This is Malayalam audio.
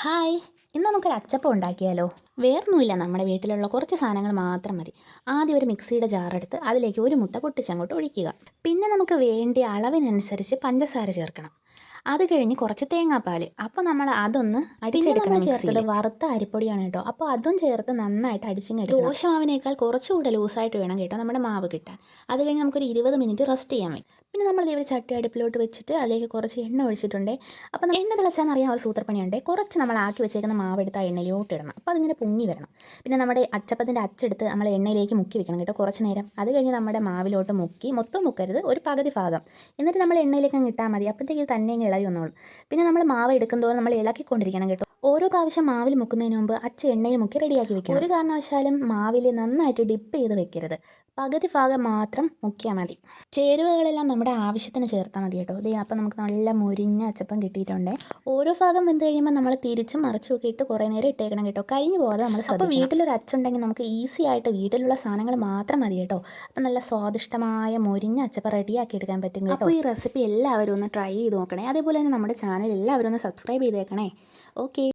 ഹായ്. ഇന്ന് നമുക്കൊരു അച്ചപ്പം ഉണ്ടാക്കിയാലോ? വേറൊന്നുമില്ല. നമ്മുടെ വീട്ടിലുള്ള കുറച്ച് സാധനങ്ങൾ മാത്രം മതി. ആദ്യം ഒരു മിക്സിയുടെ ജാറെടുത്ത് അതിലേക്ക് ഒരു മുട്ട പൊട്ടിച്ചങ്ങോട്ട് ഒഴിക്കുക. പിന്നെ നമുക്ക് വേണ്ടിയ അളവിനനുസരിച്ച് പഞ്ചസാര ചേർക്കണം. അത് കഴിഞ്ഞ് കുറച്ച് തേങ്ങാപ്പാൽ അപ്പോൾ നമ്മൾ അതൊന്ന് അടിച്ചെടുക്കണം ചേർത്തത് വറുത്ത അരിപ്പൊടിയാണ് കേട്ടോ. അപ്പോൾ അതും ചേർത്ത് നന്നായിട്ട് അടിച്ചിങ്ങെടുക്കും ദോശമാവിനേക്കാൾ കുറച്ചുകൂടെ ലൂസായിട്ട് വേണം കേട്ടോ നമ്മുടെ മാവ് കിട്ടാൻ. അത് കഴിഞ്ഞ് നമുക്കൊരു ഇരുപത് മിനിറ്റ് റെസ്റ്റ് ചെയ്യാൻ വേണ്ടി. പിന്നെ നമ്മൾ ഇതേ ഒരു ചട്ടി അടുപ്പിലോട്ട് വെച്ചിട്ട് അതിലേക്ക് കുറച്ച് എണ്ണ ഒഴിച്ചിട്ടുണ്ട്. അപ്പോൾ എണ്ണ തിളച്ചാൽ അറിയാൻ ഒരു സൂത്രപ്പണിയുണ്ട്. കുറച്ച് നമ്മൾ ആക്കി വെച്ചേക്കുന്ന മാവ് എടുത്ത് ആ എണ്ണയിലോട്ട് ഇടണം. അപ്പോൾ അതിങ്ങനെ പൊങ്ങി വരണം. പിന്നെ നമ്മുടെ അച്ചപ്പത്തിന്റെ അച്ചെടുത്ത് നമ്മൾ എണ്ണയിലേക്ക് മുക്കി വെക്കണം കേട്ടോ കുറച്ച് നേരം. അത് കഴിഞ്ഞ് നമ്മുടെ മാവിലോട്ട് മുക്കി മൊത്തം മുക്കരുത് ഒരു പകുതി ഭാഗം. എന്നിട്ട് നമ്മൾ എണ്ണയിലേക്ക് അങ്ങ് ഇട്ടാൽ മതി. അപ്പോഴത്തേക്ക് തന്നെ ഇളകി വന്നോളും. പിന്നെ നമ്മൾ മാവ് എടുക്കുന്തോറും നമ്മൾ ഇളക്കിക്കൊണ്ടിരിക്കണം കേട്ടോ. ഓരോ പ്രാവശ്യം മാവിൽ മുക്കുന്നതിന് മുമ്പ് അച്ച എണ്ണയിൽ മുക്കി റെഡിയാക്കി വെക്കുക ഒരു കാരണവശാലും മാവിൽ നന്നായിട്ട് ഡിപ്പ് ചെയ്ത് വെക്കരുത്. പകുതി ഭാഗം മാത്രം മുക്കിയാൽ മതി. ചേരുവകളെല്ലാം നമ്മുടെ ആവശ്യത്തിന് ചേർത്താൽ മതി കേട്ടോ. ഇതേ അപ്പം നമുക്ക് നല്ല മുരിഞ്ഞ അച്ചപ്പം കിട്ടിയിട്ടുണ്ട്. ഓരോ ഭാഗം വെന്ത് കഴിയുമ്പോൾ നമ്മൾ തിരിച്ചും മറിച്ചും ഒക്കെ ഇട്ട് കുറേ നേരം ഇട്ടേക്കണം കേട്ടോ. കഴിഞ്ഞു പോകാതെ നമ്മൾ അപ്പോൾ വീട്ടിലൊരു അച്ചുണ്ടെങ്കിൽ നമുക്ക് ഈസി ആയിട്ട് വീട്ടിലുള്ള സാധനങ്ങൾ മാത്രം മതി കേട്ടോ. അപ്പം നല്ല സ്വാദിഷ്ടമായ മുരിഞ്ഞ അച്ചപ്പം റെഡിയാക്കി എടുക്കാൻ പറ്റും കേട്ടോ. അപ്പോൾ ഈ റെസിപ്പി എല്ലാവരും ഒന്ന് ട്രൈ ചെയ്ത് നോക്കണേ. അതേപോലെ തന്നെ നമ്മുടെ ചാനൽ എല്ലാവരും ഒന്ന് സബ്സ്ക്രൈബ് ചെയ്തേക്കണേ. ഓക്കെ